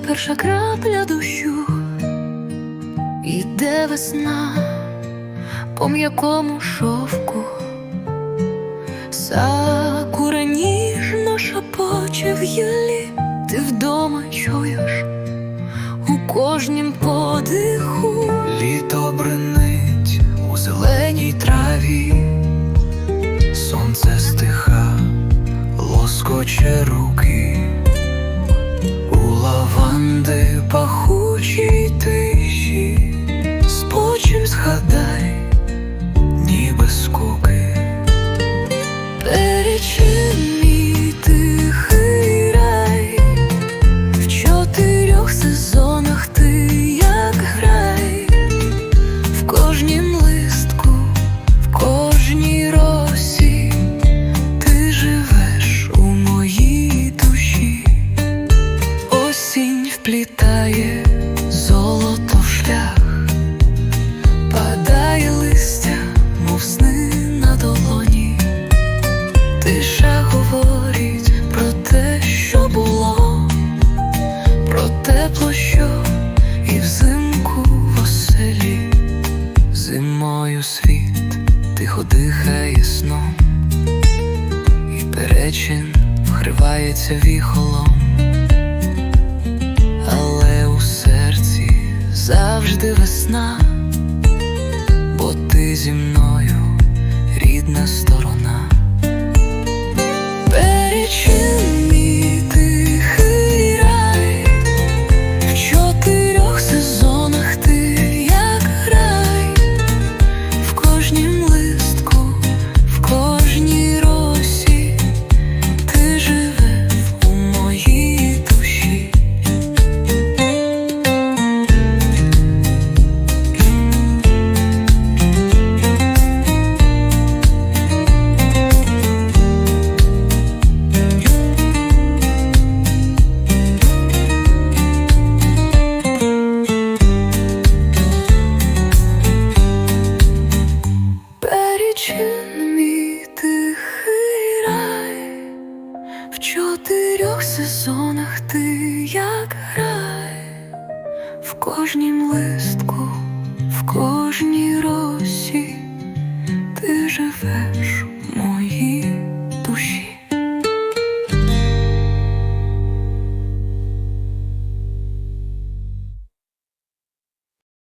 перша крапля дощу, іде весна по м'якому шовку, сакура ніжно шепоче в гіллі, ти вдома чуєш у кожнім подиху. Літо бренить у зеленій траві, лаванди світ тихо дихає сном, і перечин вкривається віхолом, але у серці завжди весна, бо ти зі мною рідна сторона. В чотирьох сезонах ти як грай, в кожнім листку, в кожній росі ти живеш.